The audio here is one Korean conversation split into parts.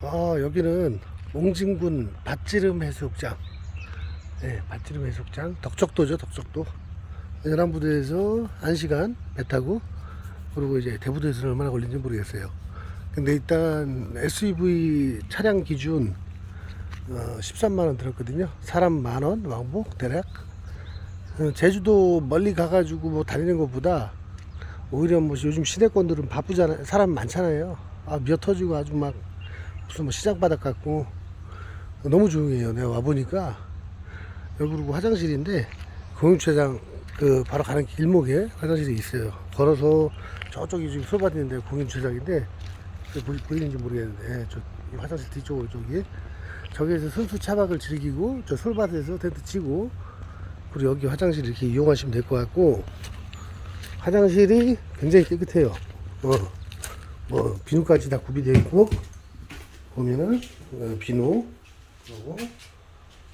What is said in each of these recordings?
아, 여기는 몽진군 밭지름 해수욕장. 네, 밭지름 해수욕장. 덕적도죠, 덕적도. 연안부두에서 1시간 배 타고, 그리고 이제 대부도에서는 얼마나 걸린지 모르겠어요. 근데 일단 SUV 차량 기준 어, 13만원 들었거든요. 사람 만원, 왕복, 대략. 어, 제주도 멀리 가가지고 뭐 다니는 것보다 오히려 뭐 요즘 시대권들은 바쁘잖아요. 사람 많잖아요. 아, 미어 터지고 아주 막 무슨 뭐 시장 바닥 같고 너무 조용해요. 내가 와 보니까 여기 그리고 화장실인데 공유체장 그 바로 가는 길목에 화장실이 있어요. 걸어서 저쪽이 지금 소밭인데 보이, 보이는지 모르겠는데 저이 화장실 뒤쪽으로 저기 저기에서 순수 차박을 즐기고 저 솔밭에서 텐트 치고 그리고 여기 화장실 이렇게 이용하시면 될 것 같고 화장실이 굉장히 깨끗해요. 어, 뭐 비누까지 다 구비되어 있고 보면은 어, 비누 그리고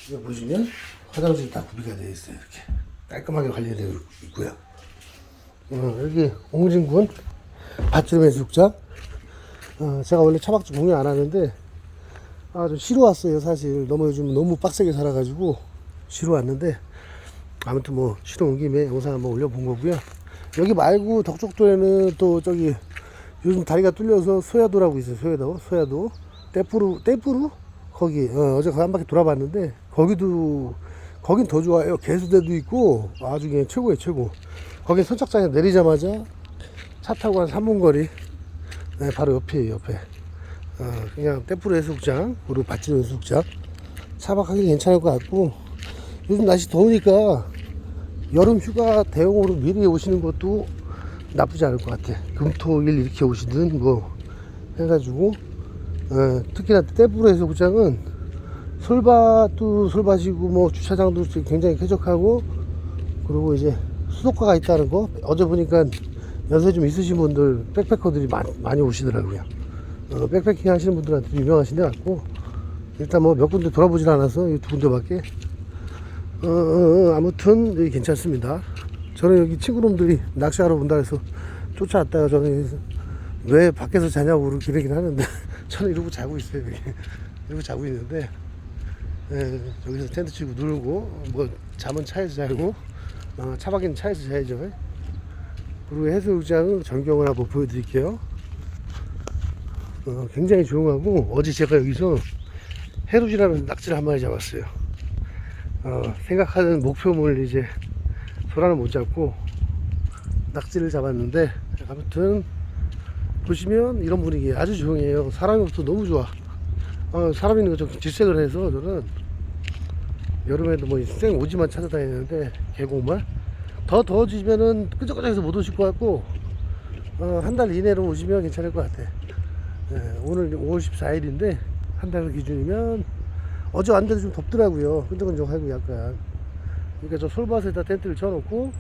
이거 보시면 화장실이 다 구비가 되어 있어요. 이렇게 깔끔하게 관리되어 있고요. 어, 여기 옹진군 밭지름 해수욕장. 어, 제가 원래 차박지 공유 안 하는데 아 좀 쉬러 왔어요 사실 너무 요즘 너무 빡세게 살아가지고 쉬러 왔는데 아무튼 뭐 쉬러 온 김에 영상 한번 올려본 거고요 여기 말고 덕적도에는 또 저기 요즘 다리가 뚫려서 소야도라고 있어요 소야도 소야도 떼뿌루 떼뿌루? 거기 어, 어제 거기 한 바퀴 돌아봤는데 거기도 거긴 더 좋아요. 개수대도 있고 그냥 최고예요 최고. 거기 선착장에 내리자마자 차 타고 한 3분 거리. 네, 바로 옆이에요 옆에. 어, 그냥 떼뿌루 해수욕장 그리고 밭지름 해수욕장. 차박하기 괜찮을 것 같고. 요즘 날씨 더우니까 여름 휴가 대용으로 미리 오시는 것도 나쁘지 않을 것 같아. 금토일 이렇게 오시든 뭐 해가지고 어, 특히나 떼뿌루 해수욕장은 솔밭도 솔밭이고 뭐 주차장도 굉장히 쾌적하고 그리고 이제 수도가가 있다는 거. 어제 보니까 연세 좀 있으신 분들 백패커들이 많이, 많이 오시더라고요. 어, 백패킹 하시는 분들한테 유명하신 데 같고 일단 뭐 몇 군데 돌아보질 않아서 이 두 군데밖에. 어, 어, 어, 아무튼 여기 괜찮습니다. 저는 여기 친구놈들이 낚시하러 온다 해서 쫓아왔다가 저는 왜 밖에서 자냐고 그러긴 하긴 하는데 저는 이러고 자고 있어요 여기. 이러고 자고 있는데 예, 여기서 텐트 치고 누르고 뭐 잠은 차에서 자고 어, 차박이는 차에서 자야죠 그리고 해수욕장은 전경을 한번 보여드릴게요 어, 굉장히 조용하고 어제 제가 여기서 해루지라는 낙지를 한 마리 잡았어요. 어, 생각하는 목표물 이제 소라는 못 잡고 낙지를 잡았는데 아무튼 보시면 이런 분위기 아주 조용해요. 사람이 없어 너무 좋아. 어, 사람 있는 거 좀 질색을 해서 저는 여름에도 뭐 생 오지만 찾아다니는데 계곡만 더 더워지면은 끄적끄적해서 못 오실 것 같고 어, 한 달 이내로 오시면 괜찮을 것 같아. 예, 오늘 5월 14일인데 한 달 기준이면 어제 왔는데도 좀 덥더라고요. 끈적끈적하고 약간. 그러니까 저 솔밭에다 텐트를 쳐놓고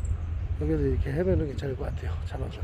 여기서 이렇게 해면은 괜찮을 것 같아요. 잡아서.